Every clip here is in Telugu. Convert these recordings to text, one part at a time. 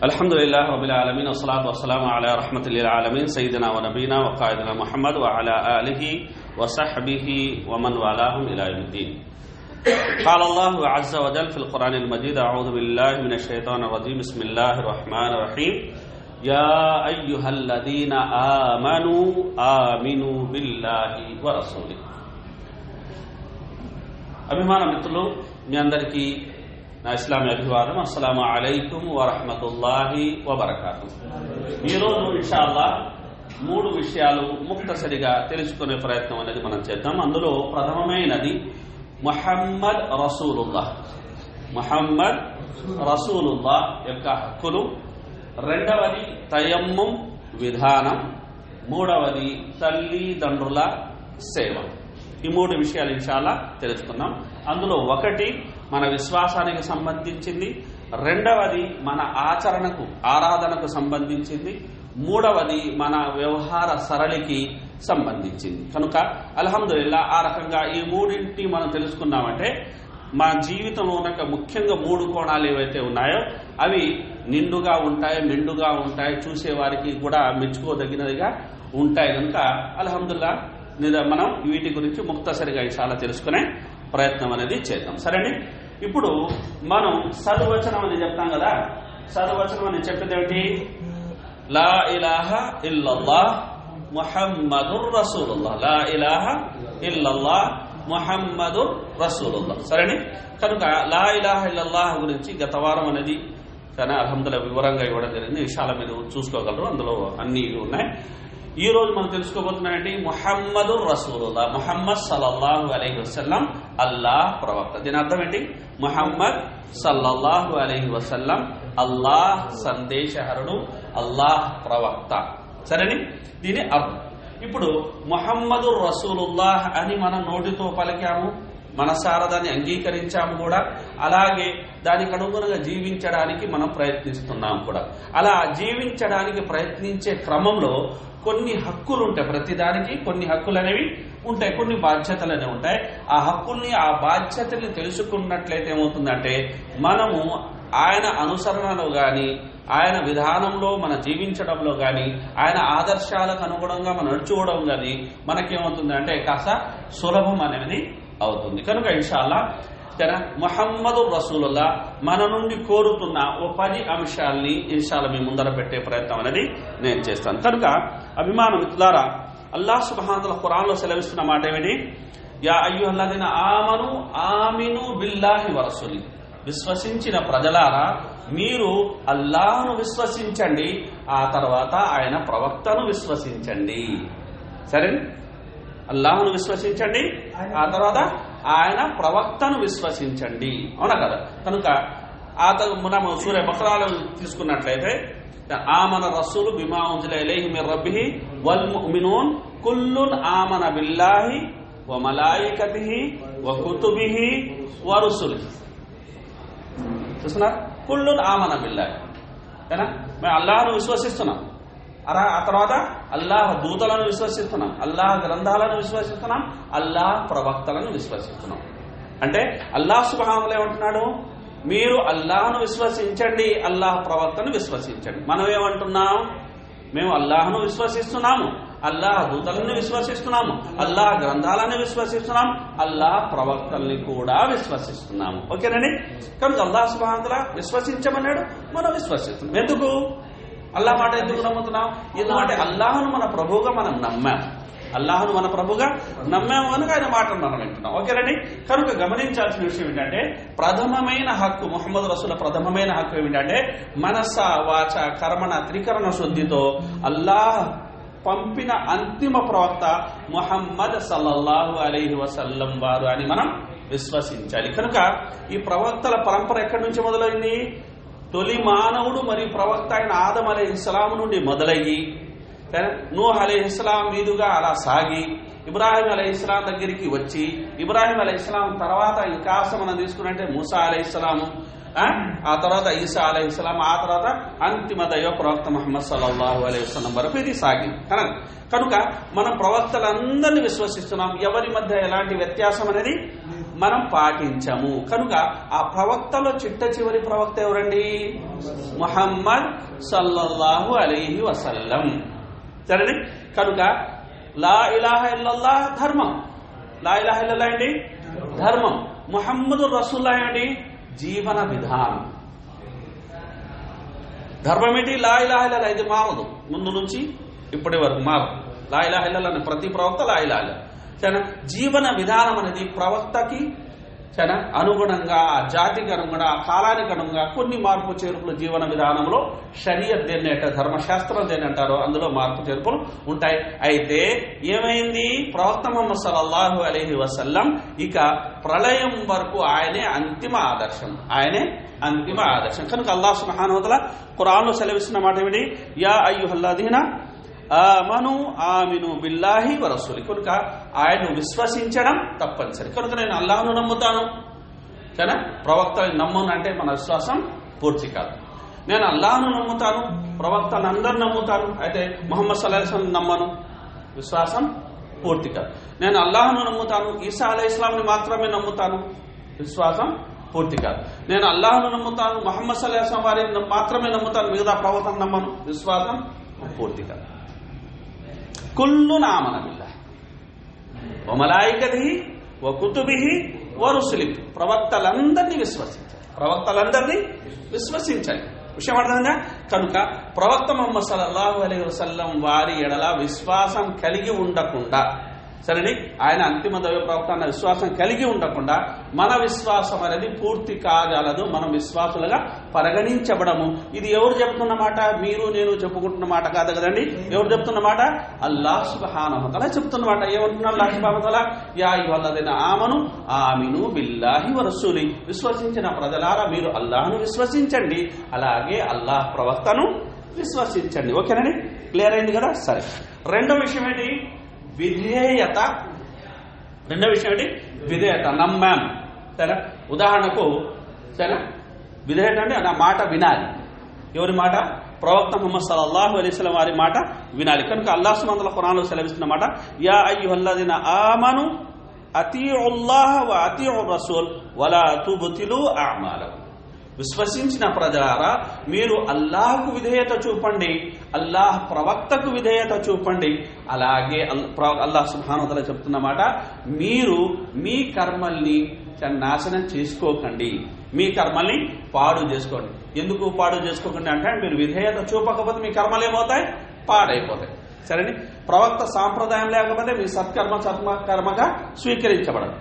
الحمد لله رب العالمين والصلاة والسلام على رحمة للعالمين سيدنا ونبينا وقائدنا محمد وعلى آله وصحبه ومن والاهم إلى يوم الدين قال الله عز وجل في القرآن المجيد أعوذ بالله من الشيطان الرجيم بسم الله الرحمن الرحيم يا أيها الذين آمنوا آمنوا بالله ورسوله అభిమాన మిత్రులు మీ అందరికీ నా ఇస్లామీ అభివాదం. అస్సలాము అలైకుం వరహమతుల్లాహి వబర్కాతు. ఈరోజు ఇన్షాల్లా మూడు విషయాలు ముక్తసరిగా తెలుసుకునే ప్రయత్నం అనేది మనం చేద్దాం. అందులో ప్రథమమైనది మొహమ్మద్ రసూలుల్లా మొహమ్మద్ రసూలుల్లా యొక్క హక్కులు. రెండవది తయమ్మం విధానం. మూడవది తల్లిదండ్రుల సేవ. ఈ మూడు విషయాలు ఇన్షాల్లా తెలుసుకుందాం. అందులో ఒకటి మన విశ్వాసానికి సంబంధించింది. రెండవది మన ఆచరణకు ఆరాధనకు సంబంధించింది. మూడవది మన వ్యవహార సరళికి సంబంధించింది. కనుక అల్హమ్దుల్లా ఆ రకంగా ఈ మూడింటి మనం తెలుసుకున్నామంటే మా జీవితంలో ఉన్న ముఖ్యంగా మూడు కోణాలు ఏవైతే ఉన్నాయో అవి నిండుగా ఉంటాయి మెండుగా ఉంటాయి చూసేవారికి కూడా మెచ్చుకోదగినదిగా ఉంటాయి కనుక అల్హమ్దుల్లా నిద- మనం వీటి గురించి ముక్తసరిగా చాలా తెలుసుకునే ప్రయత్నం అనేది చేద్దాం. సరేండి ఇప్పుడు మనం సదువచనం అని చెప్తాం కదా. సదువచనం అని చెప్పేది ఏమిటి? లా ఇలాహ ఇల్లల్లా ముహమ్మదుర్ రసూలుల్లా లా ఇలాహ ఇల్లల్లా ముహమ్మదుర్ రసూలుల్లా సరేని? కనుక లా ఇలాహ ఇల్లల్లాహ్ గురించి గత వారం అనేది కానీ అల్హమ్దుల్లా వివరంగా ఇవ్వడం జరిగింది. విషయాల మీరు చూసుకోగలరు. అందులో అన్నీ ఉన్నాయి. ఈ రోజు మనం తెలుసుకోబోతున్నామంటే ముహమ్మదు రసూలుల్లా ముహమ్మద్ సల్లల్లాహు అలైహి వసల్లం అల్లాహ్ ప్రవక్త. దీని అర్థం ఏంటి? ముహమ్మద్ సల్లల్లాహు అలైహి వసల్లం అల్లాహ్ సందేశహరుడు అల్లాహ్ ప్రవక్త. సరేని దీని అర్థం. ఇప్పుడు మొహమ్మదు రసూలుల్లాహ్ అని మనం నోటితో పలికాము మనసారా దాన్ని అంగీకరించాము కూడా అలాగే దానికి అనుగుణంగా జీవించడానికి మనం ప్రయత్నిస్తున్నాం కూడా. అలా జీవించడానికి ప్రయత్నించే క్రమంలో కొన్ని హక్కులు ఉంటాయి. ప్రతిదానికి కొన్ని హక్కులు అనేవి ఉంటాయి. కొన్ని బాధ్యతలు అనేవి ఉంటాయి. ఆ హక్కుల్ని ఆ బాధ్యతల్ని తెలుసుకున్నట్లయితే ఏమవుతుందంటే మనము ఆయన అనుసరణలో కానీ ఆయన విధానంలో మన జీవించడంలో కానీ ఆయన ఆదర్శాలకు అనుగుణంగా మనం నడుచుకోవడం కానీ మనకేమవుతుంది అంటే కాస్త సులభం అనేది అవుతుంది. కనుక ఇన్షాల్లా జన మొహమ్మదు రసూలుల్లా మన నుండి కోరుతున్న ఓ పది అంశాలని ఇన్షాల మీ ముందర పెట్టే ప్రయత్నం అనేది నేను చేస్తాను. కనుక అభిమాన మిత్రులారా అల్లాహ్ సుబహానుల ఖురాన్లో సెలవిస్తున్న మాట ఏమిటి? యా అయ్యుహల్లదిన ఆమను ఆమిను బిల్లాహి వరసులి విశ్వసించిన ప్రజలారా మీరు అల్లాహ్ను విశ్వసించండి ఆ తర్వాత ఆయన ప్రవక్తను విశ్వసించండి. సరే అల్లాహ్ను విశ్వసించండి ఆ తర్వాత ఆయన ప్రవక్తను విశ్వసించండి. అవునా కదా? కనుక ఆ త- మనం సూర్య బక్రాలు తీసుకున్నట్లయితే ఆమన రసూలు బిమా ఉంజిల మీ రబ్బిహి వల్ ముమినూన్ కుల్లున్ ఆమన బిల్లాహి వ మలాయికతిహి వ కుతుబిహి వ రుసులిహి. చూస్తున్నారు? కుల్లున్ ఆమన బిల్లాహి. మేము అల్లాహను విశ్వసిస్తున్నాం. అరా ఆ తర్వాత అల్లాహ్ దూతలను విశ్వసిస్తున్నాం. అల్లాహ్ గ్రంథాలను విశ్వసిస్తున్నాం. అల్లాహ్ ప్రవక్తలను విశ్వసిస్తున్నాం. అంటే అల్లాహ్ సుభాములు ఏమంటున్నాడు? మీరు అల్లాహను విశ్వసించండి అల్లాహ్ ప్రవక్తను విశ్వసించండి. మనం ఏమంటున్నాం? మేము అల్లాహను విశ్వసిస్తున్నాము. అల్లాహ్ దూతలను విశ్వసిస్తున్నాము. అల్లాహ్ గ్రంథాలను విశ్వసిస్తున్నాం. అల్లాహ్ ప్రవక్తల్ని కూడా విశ్వసిస్తున్నాము. ఓకేనండి? కనుక అల్లాహ్ సుభాంతల విశ్వసించమన్నాడు. మనం విశ్వసిస్తున్నాం. ఎందుకు? అల్లా మాట ఎందుకు నమ్ముతున్నాం? ఎందుకంటే అల్లాహను మన ప్రభువుగా మనం నమ్మాం. అల్లాహను మన ప్రభుగా నమ్మాము కనుక ఆయన మాటను మనం వింటున్నాం. ఓకేనండి కనుక గమనించాల్సిన విషయం ఏంటంటే ప్రథమమైన హక్కు ముహమ్మద్ రసూల ప్రథమమైన హక్కు ఏమిటంటే మనస వాచ కర్మణ త్రికరణ శుద్ధితో అల్లాహ్ పంపిన అంతిమ ప్రవక్త మొహమ్మద్ సల్లల్లాహు అలైహి వసల్లం వారు అని మనం విశ్వసించాలి. కనుక ఈ ప్రవక్తల పరంపర ఎక్కడి నుంచి మొదలైంది? తొలి మానవుడు మరియు ప్రవక్త అయిన ఆదం అలే ఇస్లాం నుండి మొదలయ్యి నూహ్ అలే ఇస్లాం మీదుగా అలా సాగి ఇబ్రాహిం అలీ ఇస్లాం దగ్గరికి వచ్చి ఇబ్రాహిం అలీ ఇస్లాం తర్వాత ఇంకాస్త మనం తీసుకున్నట్టే మూసా అలీ ఇస్లాము ఆ? తర్వాత ఈసా అలీ ఇస్లాం ఆ తర్వాత అంతిమ దైవ ప్రవక్త మహమ్మద్ సల్లల్లాహు అలైహి వసల్లం వరకు ఇది సాగింది కనుక కనుక మనం ప్రవక్తలందరినీ విశ్వసిస్తున్నాం ఎవరి మధ్య ఎలాంటి వ్యత్యాసం అనేది మనం పాటించము. కనుక ఆ ప్రవక్తలో చిట్ట చివరి ప్రవక్త ఎవరండి? ముహమ్మద్ సల్లల్లాహు అలీహి వసల్లం. సరేనే? కనుక లా ఇలాహ ఇల్లల్లా ధర్మం. లా ఇలాహ ఇల్లల్లా ఏంటి? ధర్మం. ముహమ్మదు రసూల్లా అండి జీవన విధానం. ధర్మం ఏంటి? లా ఇలాహ ఇల్లల్లా ఇది మారదు. ముందు నుంచి ఇప్పటి వరకు మారదు. లా ఇలాహ ఇల్లల్లా ప్రతి ప్రవక్త లా ఇలాహ ఇల్లల్లా సరేనా జీవన విధానం అనేది ప్రవక్తకి సరేనా అనుగుణంగా ఆ జాతికి అనుగుణంగా ఆ కాలానికి అనుగుణంగా కొన్ని మార్పు చేర్పులు జీవన విధానంలో షరియత్ దేన్ని అంటే ధర్మశాస్త్రం దేని అంటారో అందులో మార్పు చేర్పులు ఉంటాయి. అయితే ఏమైంది? ప్రవక్త మొహమ్మద్ సల్లల్లాహు అలీ వసల్లం ఇక ప్రళయం వరకు ఆయనే అంతిమ ఆదర్శం. ఆయనే అంతిమ ఆదర్శం. కనుక అల్లాహ్ సుబ్హానహు ఖురాన్లో సెలవిస్తున్న మాట ఏమిటి యా అయ్యుహల్లాదీనా ఆమను ఆమెను బిల్లాహి వరసులు కనుక ఆయనను విశ్వసించడం తప్పనిసరి. కనుక నేను అల్లాహను నమ్ముతాను. కానీ ప్రవక్తని నమ్మను అంటే మన విశ్వాసం పూర్తి కాదు. నేను అల్లాహను నమ్ముతాను ప్రవక్తను అందరు నమ్ముతాను అయితే మొహమ్మద్ సల్లాహం నమ్మను. విశ్వాసం పూర్తి కాదు. నేను అల్లాహను నమ్ముతాను ఈసా అలీ ఇస్లాంని మాత్రమే నమ్ముతాను. విశ్వాసం పూర్తి కాదు. నేను అల్లాహను నమ్ముతాను మొహమ్మద్ సల్లాహం వారిని మాత్రమే నమ్ముతాను మిగతా ప్రవక్తను నమ్మను. విశ్వాసం పూర్తి కాదు. కుల్లు నామన బిల్లా. వమలాయికది వ కుతుబిహి వ రుసులి. ప్రవక్తలందరినీ విశ్వసించాలి. ప్రవక్తలందరినీ విశ్వసించాలి. విషయం అర్థమైందా? కనుక ప్రవక్త మొహమ్మద్ సల్లల్లాహు అలీ వసల్లం వారి ఎడల విశ్వాసం కలిగి ఉండకుండా సరేని ఆయన అంతిమ దైవ ప్రవక్త అన్న విశ్వాసం కలిగి ఉండకుండా మన విశ్వాసం అనేది పూర్తి కాగలదు మనం విశ్వాసులుగా పరిగణించబడము. ఇది ఎవరు చెప్తున్న మాట? మీరు నేను చెప్పుకుంటున్న మాట కాదు కదండి? ఎవరు చెప్తున్న మాట? అల్లాహ్ సుబ్హానహుతల చెప్తున్న మాట. ఏమంటున్నారు అల్లాహ్ యా అయ్యుహల్లదీన ఆమను ఆమెను బిల్లాహి వరసూలి విశ్వసించిన ప్రజలారా మీరు అల్లాహ్ను విశ్వసించండి. అలాగే అల్లాహ్ ప్రవక్తను విశ్వసించండి. ఓకేనండి? క్లియర్ అయింది కదా? సరే. రెండో విషయం ఏంటి? విధేయత. రెండో విషయం ఏంటి? విధేయత. నమ్మాం సరే? ఉదాహరణకు సరే? విధేయత అంటే నా మాట వినాలి. ఎవరి మాట? ప్రవక్త ముహమ్మద్ సల్లల్లాహు అలైస్లం వారి మాట వినాలి. కనుక అల్లాహ్ సుమంతల ఖురాన్లో సెలవిస్తున్న మాట యా అయ్యుహల్లదిన ఆమను అతీఉల్లాహ వ అతీఉ రసూల్ వలా తుబ్తిలు అమాలకు. విశ్వసించిన ప్రజలారా మీరు అల్లాహకు విధేయత చూపండి అల్లాహ్ ప్రవక్తకు విధేయత చూపండి. అలాగే అల్- అల్లాహ్ సుబ్హానతల చెప్తున్నమాట మీరు మీ కర్మల్ని నాశనం చేసుకోకండి. మీ కర్మల్ని పాడు చేసుకోండి. ఎందుకు పాడు చేసుకోకండి అంటే మీరు విధేయత చూపకపోతే మీ కర్మలు ఏమవుతాయి? పాడైపోతాయి. సరేని? ప్రవక్త సాంప్రదాయం లేకపోతే మీ సత్కర్మ సత్కర్మగా స్వీకరించబడదు.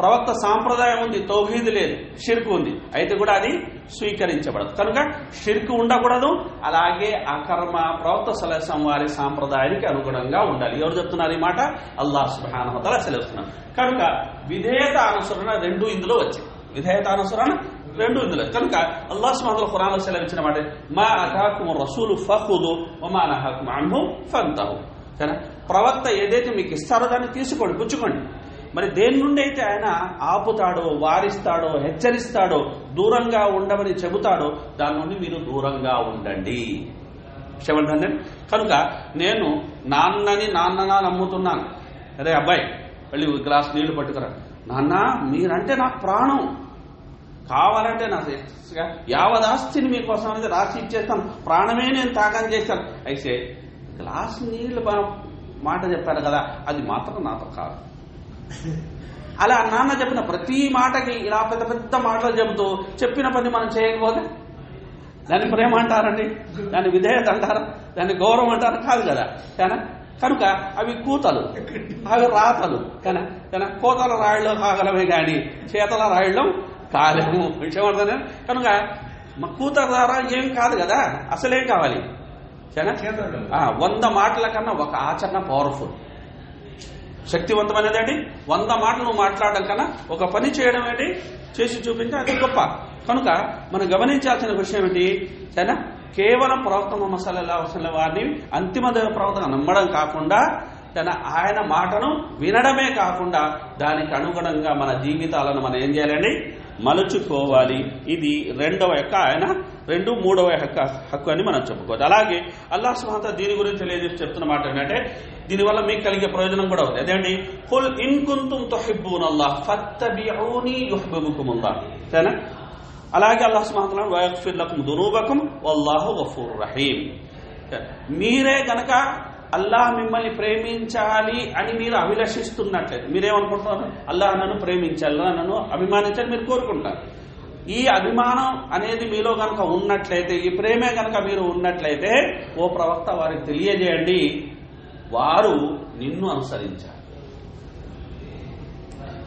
ప్రవక్త సాంప్రదాయం ఉంది తౌహీద్ లేదు షిర్కు ఉంది. అయితే కూడా అది స్వీకరించబడదు. కనుక షిర్కు ఉండకూడదు అలాగే అకర్మ ప్రవక్త సలహసం వారి సాంప్రదాయానికి అనుగుణంగా ఉండాలి. ఎవరు చెప్తున్నారు ఈ మాట? అల్లాహ్ సుబానహతల సెలవుస్తున్నారు కనుక విధేయత అనుసరణ రెండు ఇందులో వచ్చాయి. విధేయత అనుసరణ రెండు ఇందులో కనుక అల్లాహ్ సుహాన్ ఖురాన్ సెలవిచ్చిన మాట మా అటాకుమ రసూలు ఫహుదు మా నహాకుమ అన్హు ఫంతహు. సరే ప్రవక్త ఏదైతే మీకు ఇస్తారో దాన్ని తీసుకోండి పుచ్చుకోండి. మరి దేని నుండి అయితే ఆయన ఆపుతాడో వారిస్తాడో హెచ్చరిస్తాడో దూరంగా ఉండమని చెబుతాడో దాని నుండి మీరు దూరంగా ఉండండి. క్షమండి కనుక నేను నాన్నని నాన్ననా నమ్ముతున్నాను. అరే అబ్బాయి వెళ్ళి గ్లాస్ నీళ్ళు పట్టుకురా. నాన్న మీరంటే నాకు ప్రాణం. కావాలంటే నా యావదాస్తిని మీకోసం అనేది రాసి ఇచ్చేస్తాను. ప్రాణమే నేను త్యాగం చేస్తాను అయితే గ్లాస్ నీళ్ళు మాట చెప్పారు కదా అది మాత్రం నాతో కాదు. అలా నాన్న చెప్పిన ప్రతి మాటకి ఇలా పెద్ద పెద్ద మాటలు చెబుతూ చెప్పిన పని మనం చేయకపోతే? దాన్ని ప్రేమ అంటారండి. దాన్ని విధేయత అంటారా? దాన్ని గౌరవం అంటారా? కాదు కదా. కానీ? కనుక అవి కూతలు. అవి రాతలు. కానీ? కానీ? కోతల రాయడం కాగలమే కానీ చేతల రాయడం కాలేము. విషయం అర్థమే కనుక మా కూతల ద్వారా ఏం కాదు కదా. అసలేం కావాలి? సరేనా? వంద మాటల కన్నా ఒక ఆచరణ పవర్ఫుల్ శక్తివంతమైనది ఏంటి వంద మాటలు నువ్వు మాట్లాడడం కన్నా ఒక పని చేయడం ఏంటి? చేసి చూపించే అది గొప్ప. కనుక మనం గమనించాల్సిన విషయం ఏంటి? సరేనా? కేవలం ప్రవక్త మసాలా సల్లల్లాహు వారిని అంతిమ దైవ నమ్మడం కాకుండా తన ఆయన మాటను వినడమే కాకుండా దానికి అనుగుణంగా మన జీవితాలను మనం ఏం చేయాలండి? మలుచుకోవాలి. ఇది రెండవ యొక్క ఆయన రెండు మూడవ యొక్క హక్కు అని మనం చెప్పుకోవచ్చు. అలాగే అల్లాహ్ సుహాత దీని గురించి తెలియజేసి చెప్తున్న మాట ఏంటంటే దీనివల్ల మీకు కలిగే ప్రయోజనం కూడా ఉంది. అదేంటి? కుల్ ఇన్ కుంతుం తుహిబ్బూన అల్లాహ్ ఫత్తబిఊని యుహిబ్బుకుముల్లాహ్ సరేనా? అలాగే అల్లాహ్ సుబ్హానహు వతఆలా వయగ్ఫిర్ లకుం దునూబకుం వల్లాహు గఫూర్ రహీమ్ మీరే గనక అల్లాహ్ మిమ్మల్ని ప్రేమించాలి అని మీరు అభిలషిస్తున్నట్లయితే మీరేమనుకుంటున్నారు? అల్లాహ్ నన్ను ప్రేమించాలి అల్లాహ్ నన్ను అభిమానించాలి మీరు కోరుకుంటారు. ఈ అభిమానం అనేది మీలో కనుక ఉన్నట్లయితే ఈ ప్రేమే కనుక మీరు ఉన్నట్లయితే ఓ ప్రవక్త వారికి తెలియజేయండి వారు నిన్ను అనుసరించారు.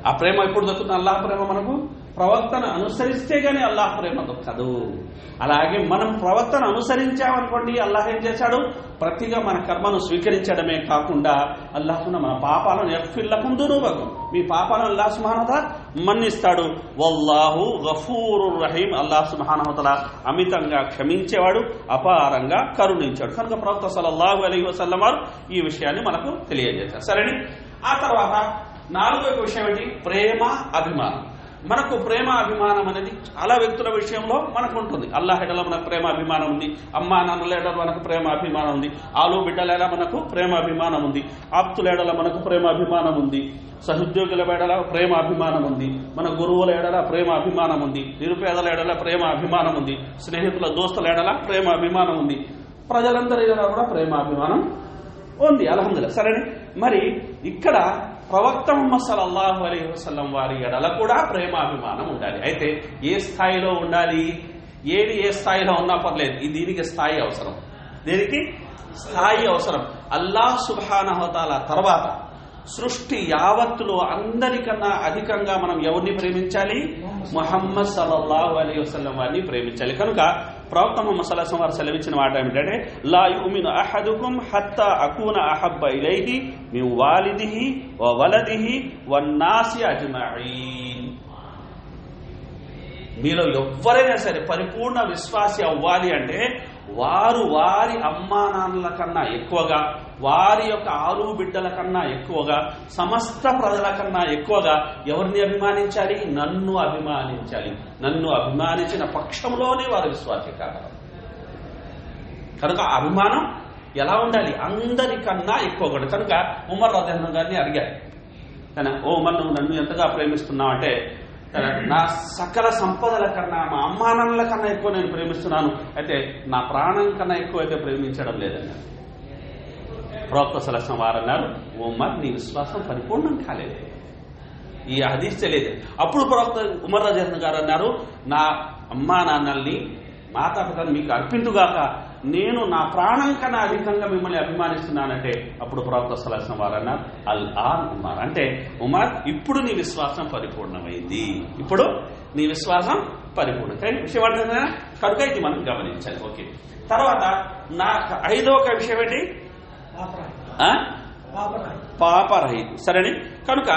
ఆ ప్రేమ ఎప్పుడు దొరుకుతుంది అల్లాహ ప్రేమ మనకు ప్రవర్తన అనుసరిస్తే గానీ అల్లాహ్ ప్రేమ దొక్కదు అలాగే మనం ప్రవర్తన అనుసరించామనుకోండి అల్లాహ్ ఏం చేశాడు? ప్రతిగా మన కర్మను స్వీకరించడమే కాకుండా అల్లాహ్ను మన పాపాలను ఎఫిల్లకం దురువకం మీ పాపాలను అల్లాహ్ సుమానత మన్నిస్తాడు. వల్లాహు గఫూరు రహీం. అల్లాహ్ సుబానవతల అమితంగా క్షమించేవాడు అపారంగా కరుణించాడు కనుక ప్రవక్త సలల్లాహు అలీ వసల్లం వారు ఈ విషయాన్ని మనకు తెలియజేశారు. సరేని? ఆ తర్వాత నాలుగో విషయం ఏంటి? ప్రేమ అభిమానం. మనకు ప్రేమ అభిమానం అనేది చాలా వ్యక్తుల విషయంలో మనకు ఉంటుంది. అల్లాహ్ ఎడల మనకు ప్రేమ అభిమానం ఉంది. అమ్మా నాన్నల ఎడల మనకు ప్రేమ అభిమానం ఉంది. ఆలు బిడ్డల మనకు ప్రేమ అభిమానం ఉంది. ఆప్తుల ఎడల మనకు ప్రేమ అభిమానం ఉంది. సహోద్యోగుల ఎడల ప్రేమ అభిమానం ఉంది. మన గురువుల ఎడల ప్రేమ అభిమానం ఉంది. నిరుపేదల ఎడల ప్రేమ అభిమానం ఉంది. స్నేహితుల దోస్తుల ఎడల ప్రేమ అభిమానం ఉంది. ప్రజలందరి ఎడల కూడా ప్రేమ అభిమానం ఉంది. అలహందుల సరే మరి ఇక్కడ ప్రవక్త ముహమ్మద్ సల్లల్లాహు అలీ వసలం వారి ఎడల కూడా ప్రేమాభిమానం ఉండాలి. అయితే ఏ స్థాయిలో ఉండాలి? ఏది ఏ స్థాయిలో ఉన్నా పర్లేదు. దీనికి స్థాయి అవసరం. దీనికి? స్థాయి అవసరం. అల్లాహ్ సుబానహతాల తర్వాత సృష్టి యావత్తులో అందరికన్నా అధికంగా మనం ఎవరిని ప్రేమించాలి? ముహమ్మద్ సల్లల్లాహు అలీ వసలం వారిని ప్రేమించాలి. కనుక ప్రవక్త ముహమ్మద్ సల్లాహం వారు సెలవిచ్చిన మాట ఏమిటంటే లా యుమిను అహదుకుం హత్త అకూన అహబ్బ ఇలైహి మీ వాలిదిహి వ వలదిహి వన్నాసి అజ్మఈన్ మీలో ఎవరైనా సరే పరిపూర్ణ విశ్వాసి అవ్వాలి అంటే వారు వారి అమ్మా నాన్నల కన్నా ఎక్కువగా వారి యొక్క ఆరు బిడ్డల కన్నా ఎక్కువగా సమస్త ప్రజల కన్నా ఎక్కువగా ఎవరిని అభిమానించాలి? నన్ను అభిమానించాలి. నన్ను అభిమానించిన పక్షంలోనే వారు విశ్వాసి కాగలరు. కనుక అభిమానం ఎలా ఉండాలి? అందరికన్నా ఎక్కువగా కనుక ఉమర్ రజన్ గారిని అడిగారు. తన ఓ ఉమర్ నువ్వు నన్ను ఎంతగా ప్రేమిస్తున్నావు? అంటే నా సకల సంపదల కన్నా మా అమ్మానాన్నల కన్నా ఎక్కువ నేను ప్రేమిస్తున్నాను. అయితే నా ప్రాణం కన్నా ఎక్కువ అయితే ప్రేమించడం లేదన్నారు. ప్రవక్త సలసం వారన్నారు ఉమర్ నీ విశ్వాసం పరిపూర్ణం కాలేదు. ఈ హదీస్ తెలియదు. అప్పుడు ప్రవక్త ఉమర్ రజన్ గారు అన్నారు నా అమ్మా నాన్నల్ని మాతాపితను మీకు అర్పించుగాక నేను నా ప్రాణం కన్నా అధికంగా మిమ్మల్ని అభిమానిస్తున్నానంటే అప్పుడు ప్రవక్త సలసం వారు అన్నారు అల్ ఆన్ ఉమార్. అంటే ఉమార్ ఇప్పుడు నీ విశ్వాసం పరిపూర్ణమైంది. ఇప్పుడు నీ విశ్వాసం పరిపూర్ణ. విషయం అంటే కనుక ఇది మనం గమనించాలి. ఓకే. తర్వాత నా ఐదో ఒక విషయం ఏంటి? ఆ? పాపరహిత. సరేని? కనుక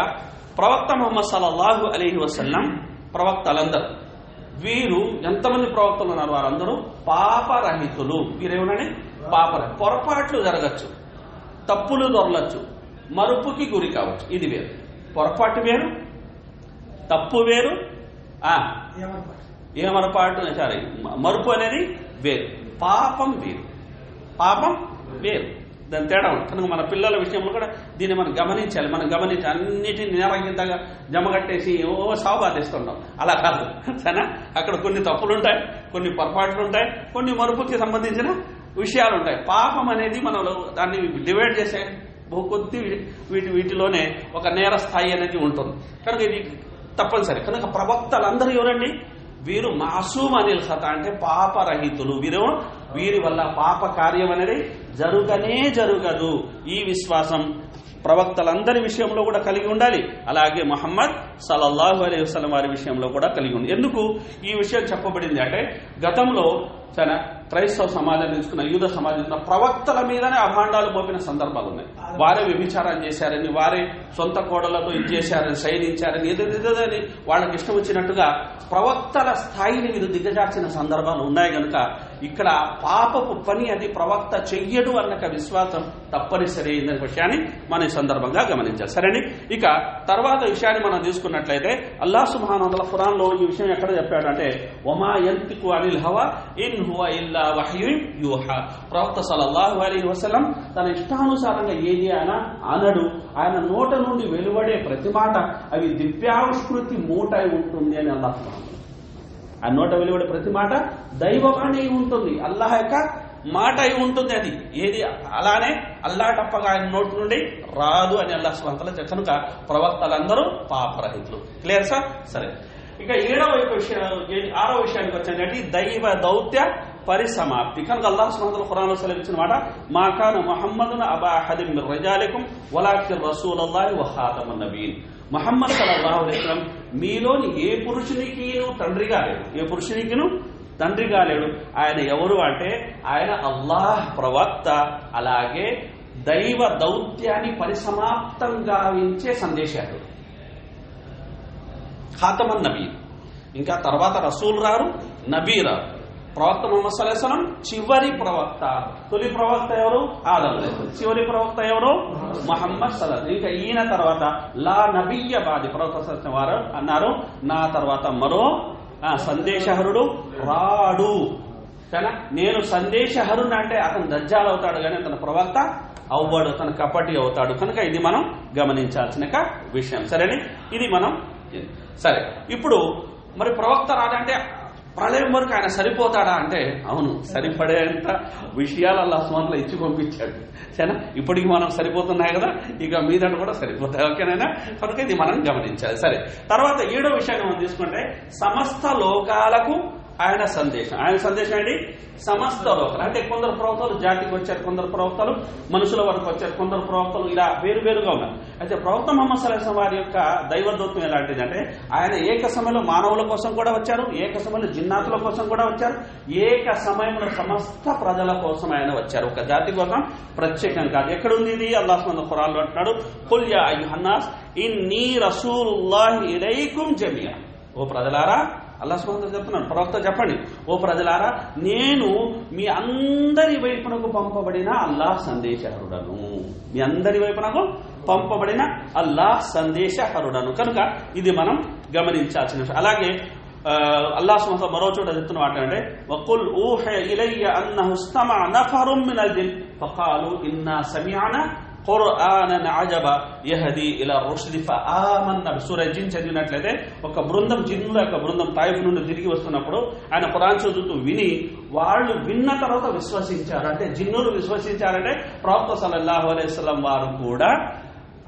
ప్రవక్త ముహమ్మద్ సల్లల్లాహు అలీహి వసల్లం ప్రవక్తలందరూ వీరు ఎంతమంది ప్రవక్తలు ఉన్నారు వారందరూ? పాపరహితులు. వీరేమనండి పాపర పొరపాట్లు జరగచ్చు. తప్పులు దొరలచ్చు. మరుపుకి గురి కావచ్చు. ఇది వేరు. పొరపాటు వేరు. తప్పు వేరు. ఏమరపాటు? సారీ. మరుపు అనేది వేరు. పాపం వేరు. పాపం వేరు. దాని తేడా ఉంది. కనుక మన పిల్లల విషయంలో కూడా దీన్ని మనం గమనించాలి. మనం గమనించి అన్నిటిని నేరంగితంగా జమగట్టేసి ఓ సాగు బాధిస్తుంటాం అలా కాదు. సరేనా? అక్కడ కొన్ని తప్పులు ఉంటాయి కొన్ని పొరపాట్లు ఉంటాయి కొన్ని మరుపుకి సంబంధించిన విషయాలు ఉంటాయి పాపం అనేది మనం దాన్ని డివైడ్ చేసే బహు కొద్ది వీటి వీటిలోనే ఒక నేర స్థాయి అనేది ఉంటుంది. కనుక ఇది తప్పనిసరి. కనుక ప్రవక్తలందరూ ఎవరండి? వీరు మాసూమ్ అనిల్ ఖత అంటే పాపరహితులు. వీరు వీరి వల్ల పాప కార్యం అనేది జరుగనే జరుగదు. ఈ విశ్వాసం ప్రవక్తలందరి విషయంలో కూడా కలిగి ఉండాలి. అలాగే మహమ్మద్ సలల్లాహు అలైహి వసల్లం వారి విషయంలో కూడా కలిగి ఉంది ఎందుకు? ఈ విషయం చెప్పబడింది అంటే గతంలో చాలా క్రైస్తవ సమాజం తీసుకున్న యూద సమాజం తీసుకున్న ప్రవక్తల మీదనే అభాండాలు మోపిన సందర్భాలు ఉన్నాయి వారే వ్యభిచారం చేశారని వారే సొంత కోడలతో ఇది చేశారని శైలించారని ఏదేదని వాళ్ళకి ఇష్టం వచ్చినట్టుగా ప్రవక్తల స్థాయిని వీరు దిగజార్చిన సందర్భాలు ఉన్నాయి కనుక ఇక్కడ పాపపు పని అది ప్రవక్త చెయ్యడు అన్న విశ్వాసం తప్పనిసరి అయిందనే విషయాన్ని మనం ఈ సందర్భంగా గమనించాలి. సరేని? ఇక తర్వాత విషయాన్ని మనం తీసుకున్నట్లయితే అల్లాహ్ సుబ్హానహు ఖురాన్లో ఈ విషయం ఎక్కడ చెప్పాడంటే ఒమా యంతికు అనిల్ హవా ఇన్ హువా ఇల్లా వహ్యున్ యూహ. ప్రవక్త సలల్లాహు అలీ వసలం తన ఇష్టానుసారంగా ఏది ఆయన అనడు. ఆయన నోట నుండి వెలువడే ప్రతి మాట అవి దివ్యావిష్కృతి మూట అయి ఉంటుంది అని అల్లాహ్ సుబ్హానహు ఆ నోట వెలువడే ప్రతి మాట దైవమానే ఉంటుంది. అల్లాహ్ యొక్క మాట అయి ఉంటుంది అది. ఏది? అలానే అల్లా టప్పగా ఆయన నోటి నుండి రాదు అని అల్లా స్వంతల కనుక ప్రవక్తలందరూ పాపరహితులు. క్లియర్ సార్ సరే. ఇక ఏడవ విషయం ఆరో విషయానికి వచ్చేది దైవ దౌత్య పరిసమాప్తి. కనుక అల్లాహ్ సుమంతుల ఖురాన్ సెలవిచ్చిన మాట మా కాన ముహమ్మదున అబా హదిమ్ మిర్ రిజాలికుం రసూల్ రసూలుల్లాహి వ నబీన్. మహమ్మద్ సల్లల్లాహు మీలోని ఏ పురుషునికిను తండ్రిగా లేడు ఏ పురుషునికిను? తండ్రి కాలేడు ఆయన ఎవరు అంటే ఆయన అల్లాహ్ ప్రవక్త. అలాగే దైవ దౌత్యాన్ని పరిసమాప్తం గావించే సందేశాడు. ఖాతమన్ నబీ. ఇంకా తర్వాత రసూల్ రారు నబీ రారు. ప్రవక్త ముహమ్మద్ సలేసలం చివరి ప్రవక్త. తొలి ప్రవక్త ఎవరు? ఆదం చివరి ప్రవక్త ఎవరు? మహమ్మద్ సల్లాహ్ ఇంకా ఈయన తర్వాత లా నబీయ బాది. ప్రవక్త వారు అన్నారు. నా తర్వాత మరో సందేశహరుడు రాడు. కానీ నేను సందేశహరుడు అంటే అతను దజ్జాలు అవుతాడు కానీ అతను ప్రవక్త అవ్వడు తన కపటి అవుతాడు. కనుక ఇది మనం గమనించాల్సిన విషయం. సరేనే? ఇది మనం సరే. ఇప్పుడు మరి ప్రవక్త రాడంటే ప్రళయం వరకు ఆయన సరిపోతాడా అంటే అవును సరిపడేంత విషయాలు అల్లా స్వంతలో ఇచ్చి పంపించాడు. సరేనా? ఇప్పటికి మనం సరిపోతున్నాయి కదా ఇక మీదట కూడా సరిపోతాయి. ఓకేనైనా? కనుక ఇది మనం గమనించాలి. సరే. తర్వాత ఏడో విషయాన్ని మనం తీసుకుంటే సమస్త లోకాలకు ఆయన సందేశం. ఆయన సందేశం ఏంటి? సమస్త లోకలు. అంటే కొందరు ప్రవక్తలు జాతికి వచ్చారు కొందరు ప్రవక్తలు మనుషుల వరకు వచ్చారు కొందరు ప్రవక్తలు ఇలా వేరు వేరుగా ఉన్నారు. అయితే ప్రవక్త మహమ్మద్ సల్లాహం వారి యొక్క దైవదత్వం ఎలాంటిది అంటే ఆయన ఏక సమయంలో మానవుల కోసం కూడా వచ్చారు ఏక సమయంలో జిన్నాతుల కోసం కూడా వచ్చారు ఏక సమయంలో సమస్త ప్రజల కోసం ఆయన వచ్చారు. ఒక జాతి కోసం ప్రత్యేకం కాదు. ఎక్కడ ఉంది ఇది? అల్లాహ్ ఖురాన్లో అంటున్నాడు కుల్యా అయ్యు హన్నాస్ ఇన్ నీ రసూలుల్లాహి ఇలైకుం జమియా. ఓ ప్రజలారా అల్లా సుమంత చెప్తున్నాడు. ప్రవక్త చెప్పండి ఓ ప్రజలారా నేను మీ అందరి వైపునకు పంపబడిన అల్లాహ్ సందేశహరుడను. మీ అందరి వైపునకు పంపబడిన అల్లాహ్ సందేశహరుడను. కనుక ఇది మనం గమనించాల్సిన విషయం. అలాగే అల్లా అల్లాహ్ సుమంత మరో చోట చెప్తున్న మాట అంటే వకుల్ ఊహ ఇలయ్య అన్న హుస్తమ నఫరుం మినల్ జిన్ ఇన్నా సమిఅనా ఖుర్ఆనన్ అజబ యహది ఇలా రుష్ది ఫఆమన్న సూర జిన్ చదివినట్లయితే ఒక బృందం జిన్ల యొక్క బృందం తాయిఫ్ నుండి తిరిగి వస్తున్నప్పుడు ఆయన ఖురాన్ చదువుతూ విని వాళ్ళు విన్న తర్వాత విశ్వసించారు. అంటే జిన్నులు విశ్వసించారంటే ప్రవక్త సల్లల్లాహు అలైహి వారు కూడా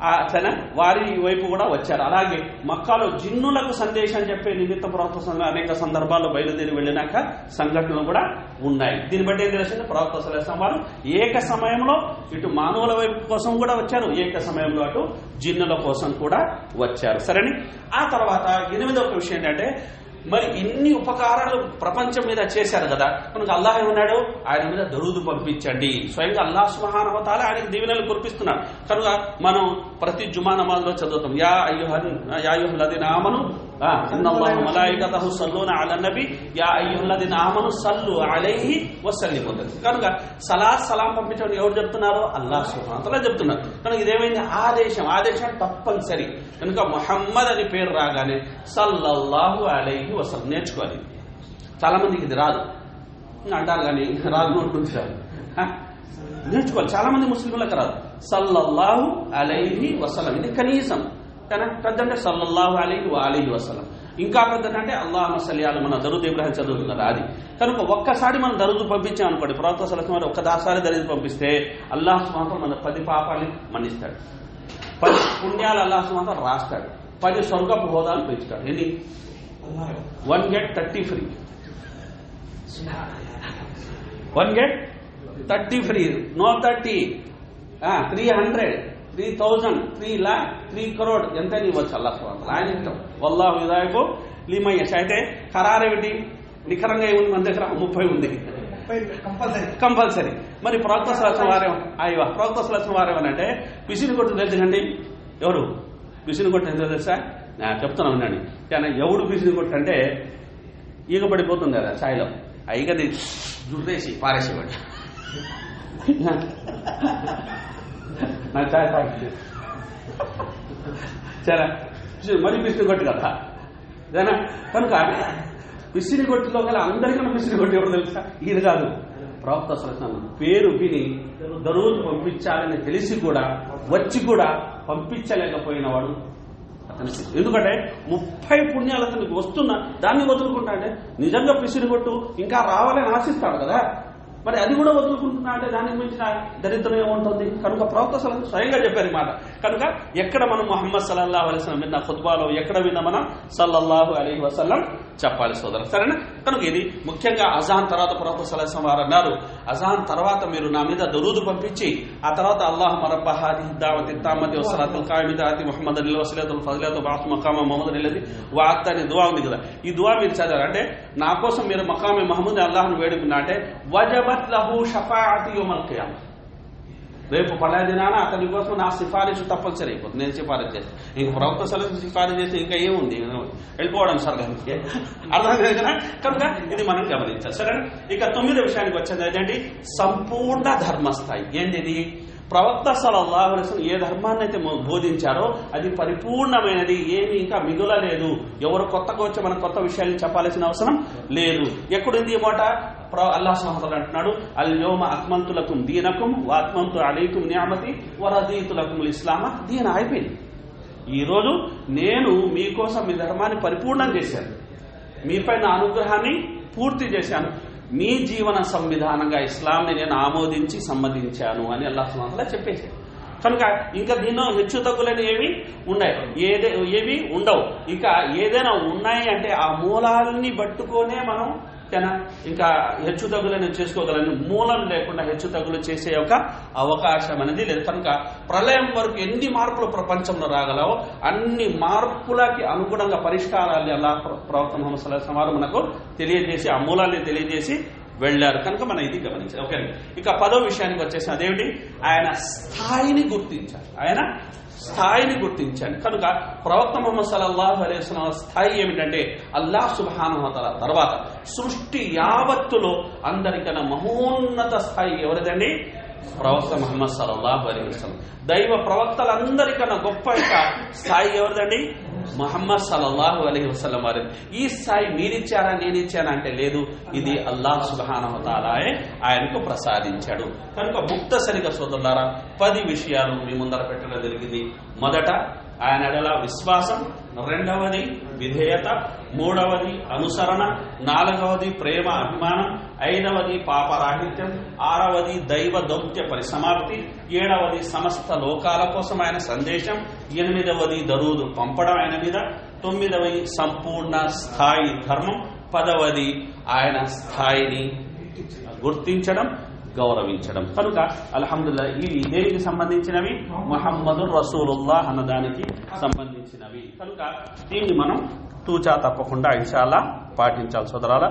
ఆ తన వారి వైపు కూడా వచ్చారు. అలాగే మక్కాలో జిన్నులకు సందేశం చెప్పే నిమిత్త ప్రవక్త అనేక సందర్భాల్లో బయలుదేరి వెళ్ళినాక సంఘటనలు కూడా ఉన్నాయి. దీన్ని బట్టి ఏం తెలిసింది ప్రవక్త సలహం వారు ఏక సమయంలో ఇటు మానవుల వైపు కోసం కూడా వచ్చారు ఏక సమయంలో అటు జిన్నుల కోసం కూడా వచ్చారు. సరేని? ఆ తర్వాత ఎనిమిదొక విషయం ఏంటంటే మరి ఇన్ని ఉపకారాలు ప్రపంచం మీద చేశారు కదా. మనకు అల్లాహ్ ఏమన్నాడు? ఆయన మీద దరుదు పంపించండి. స్వయంగా అల్లాహ్ సుహానవతాలు ఆయనకు దీవెనలు కురిపిస్తున్నాడు. కనుక మనం ప్రతి జుమా నమాజ్లో చదువుతాం. యా అయ్యుహన్ యా అయ్యుహల్లదీన ఆమను ఆ, ఇన్నల్లాహ మలాయికతహు సల్లూన అలా నబి. యా అయ్యుహల్లదీన ఆమను సల్లు అలైహి వసల్లిము కనుక సలా సలాం పంపించడం ఎవరు చెప్తున్నారు? అల్లాహ్ సుహానతలా చెప్తున్నారు. కనుక ఇదేమైంది? ఆదేశం. ఆదేశం తప్పనిసరి. కనుక మొహమ్మద్ అని పేరు రాగానే సల్లల్లాహు అలైహి వసల్ నేర్చుకోవాలి. చాలా మందికి ఇది రాదు. అంటారు కానీ రాదు ఉంటుంది రాదు నేర్చుకోవాలి. చాలా మంది ముస్లింలకు రాదు. సల్లల్లాహు అలైహి వసలం ఇది కనీసం పెద్దంటే పెద్ద అంటే సల్లల్లాహు అలీ అలీ వసలం ఇంకా పెద్ద అంటే అల్లాహ్ సలియాలు మన దరుద్ ఇబ్రాహిం చదువుతున్నారు అది కనుక ఒక్కసారి మనం దరుదు పంపించాం అనుకోండి ప్రవక్త సలహం వారు ఒక్కదాసారి దరుదు పంపిస్తే అల్లాహ్ సుమాతం మన పది పాపాలని మన్నిస్తాడు. పది పుణ్యాలు అల్లాహ్ సుమాతం రాస్తాడు. పది స్వర్గపు హోదాలు పెంచుతాడు. ఎన్ని? One get thirty free. One get thirty free. No thirty. Three hundred. Three thousand three lakh three crore. ఎంత ఇవ్వచ్చు అల్లా స్వామి ఆయన ఇష్టం వల్లాహు విదాయకు లీమయ్యస్ అయితే ఖరారేమిటి నిఖరంగా ఏముంది? మన దగ్గర ముప్పై ఉంది. కంపల్సరీ. కంపల్సరీ. మరి ప్రవక్త సలసం వారే అయ్యా ప్రవక్త సలసం వారేమనంటే పిసిని కొట్టు తెలుసండి ఎవరు? పిసిని కొట్టు ఎంతో తెలుసా? నా చెప్తున్నా ఉండండి కానీ ఎవడు పిసిని కొట్టు అంటే ఈగ పడిపోతుంది కదా ఛాయలో ఆ ఈగని జుర్రేసి పారేసేవాడు. నాకు ఛాయ్ తాగి సరే మరి పిసిని కొట్టు కదా జనా కనుక పిసిని కొట్టిలో గల అందరికన్నా పిసిని కొట్టి ఎవరు తెలుసా? ఈయన కాదు. ప్రవక్త సలహా పేరు విని దరువులు పంపించాలని తెలిసి కూడా వచ్చి కూడా పంపించలేకపోయిన వాడు అతని ఎందుకంటే ముప్పై పుణ్యాలు అతనికి వస్తున్నా దాన్ని వదులుకుంటా అంటే నిజంగా పిసిని కొట్టు ఇంకా రావాలని ఆశిస్తాడు కదా? మరి అది కూడా వదులుకుంటున్నా అంటే దానికి మించిన దరిద్రం ఏముంటుంది కనుక ప్రవక్త సలహా స్వయంగా చెప్పారు మాట. కనుక ఎక్కడ మనం మొహమ్మద్ సల్లల్లాహు అలైహి విన్న ఖుత్బాలో ఎక్కడ విన్న మనం సల్లల్లాహు అలీ వసల్లం చెప్పాలి సోదరు. సరేనా? కనుక ఇది ముఖ్యంగా అజాన్ తర్వాత ప్రవక్త సలహా వారు అన్నారు. అజాన్ తర్వాత మీరు నా మీద దరూదు పంపించి ఆ తర్వాత అల్లాహ్ మరబ్బ హాది దావతి తామతి వసలాతుల్ కాయమిద అతి ముహమ్మద్ అలీ వసలాతుల్ ఫజలాతు బాతు మకామ మహమ్మద్ అలీలది వాత్ అనే దువా ఉంది కదా. ఈ దువా మీరు చదివారు? అంటే నా కోసం మీరు మకామే మహమ్మద్ అల్లాహ్ను వేడుకున్నా అంటే వజబత్ లహు షఫాఅతి యౌమల్ రేపు పలా దినాన అతని కోసం నా సిఫారసు తప్పనిసరి అయిపోతుంది. నేను సిఫారసు చేస్తాను ఇంక ప్రభుత్వ సలహా సిఫారసు చేస్తే ఇంకా ఏముంది? వెళ్ళిపోవడం స్వర్గానికి అర్థమైంది కదా? కనుక ఇది మనం గమనించాలి. సరే ఇక తొమ్మిదో విషయానికి వచ్చింది ఏంటంటే సంపూర్ణ ధర్మస్థాయి. ఏంటిది? ప్రవక్త సలల్లాహు ఏ ధర్మాన్ని అయితే బోధించారో అది పరిపూర్ణమైనది. ఏమి ఇంకా మిగులలేదు. ఎవరు కొత్తగా వచ్చి మనం కొత్త విషయాన్ని చెప్పాల్సిన అవసరం లేదు. ఎక్కడుంది ఈ మాట? ప్ర- అల్లాహ్ సుబ్హానహు అంటున్నాడు అల్ యోమ అక్మంతులకుం దీనకుం వాత్మంతు అలీకుం న్యామతి వరదీతులకుం ఇస్లామ. దీన అయిపోయింది. ఈరోజు నేను మీకోసం మీ ధర్మాన్ని పరిపూర్ణం చేశాను. మీపై నా అనుగ్రహాన్ని పూర్తి చేశాను. మీ జీవన సంవిధానంగా ఇస్లాంని నేను ఆమోదించి సమ్మతించాను అని అల్లాహ్ సుబ్హానహు చెప్పేశాడు. కనుక ఇంకా దీనిలో హెచ్చు తగ్గులని ఏవి ఉన్నాయి ఏదే ఏవి ఉండవు. ఇంకా ఏదైనా ఉన్నాయి అంటే ఆ మూలాలని పట్టుకొనే మనం ఓకేనా ఇంకా హెచ్చు తగ్గులను చేసుకోగలని. మూలం లేకుండా హెచ్చు తగ్గులు చేసే ఒక అవకాశం అనేది లేదు. కనుక ప్రళయం వరకు ఎన్ని మార్పులు ప్రపంచంలో రాగలవో అన్ని మార్పులకి అనుగుణంగా పరిష్కారాలు అలా ప్రవర్తన ముహమ్మద్ మనకు తెలియజేసి ఆ మూలాన్ని తెలియజేసి వెళ్ళారు. కనుక మనం ఇది గమనించాలి. ఓకే ఇక పదో విషయానికి వచ్చేసి అదేమిటి? ఆయన స్థాయిని గుర్తించాలి. ఆయన స్థాయిని గుర్తించాలి. కనుక ప్రవక్త ముహమ్మద్ సల్లాహు అలైహి స్థాయి ఏమిటంటే అల్లాహ్ సుబ్హానహు తర్వాత సృష్టి యావత్తులో అందరికన్నా మహోన్నత స్థాయి ఎవరిదండి? ప్రవక్త ముహమ్మద్ సల్లాహు అలైహి వసల్లం. దైవ ప్రవక్తలందరికన్నా గొప్ప యొక్క స్థాయి ఎవరిదండి? మహమ్మద్ సలల్లాహు అలహి వసలం వారు ఈ స్థాయి మీరిచ్చారా నేను ఇచ్చానా అంటే లేదు. ఇది అల్లాహ్ సుబ్హానహు తాలాయే ఆయనకు ప్రసాదించాడు. కనుక ముక్తసరిగా సోదరులారా పది విషయాలు మీ ముందర పెట్టడం జరిగింది. మొదట ఆయన ఎడల విశ్వాసం రెండవది విధేయత మూడవది అనుసరణ నాలుగవది ప్రేమ అభిమానం ఐదవది పాపరాహిత్యం ఆరవది దైవ దౌత్య పరిసమాప్తి ఏడవది సమస్త లోకాల కోసం ఆయన సందేశం ఎనిమిదవది దరూదు పంపడం ఆయన మీద తొమ్మిదవది సంపూర్ణ స్థాయి ధర్మం పదవది ఆయన స్థాయిని గుర్తించడం గౌరవించడం. కనుక అల్హమ్దుల్లా ఇవి దేనికి సంబంధించినవి? మొహమ్మదు రసూలుల్లా అన్నదానికి సంబంధించినవి. కనుక దీన్ని మనం తూచా తప్పకుండా ఇన్షాల్లా పాటించాలి సోదరాల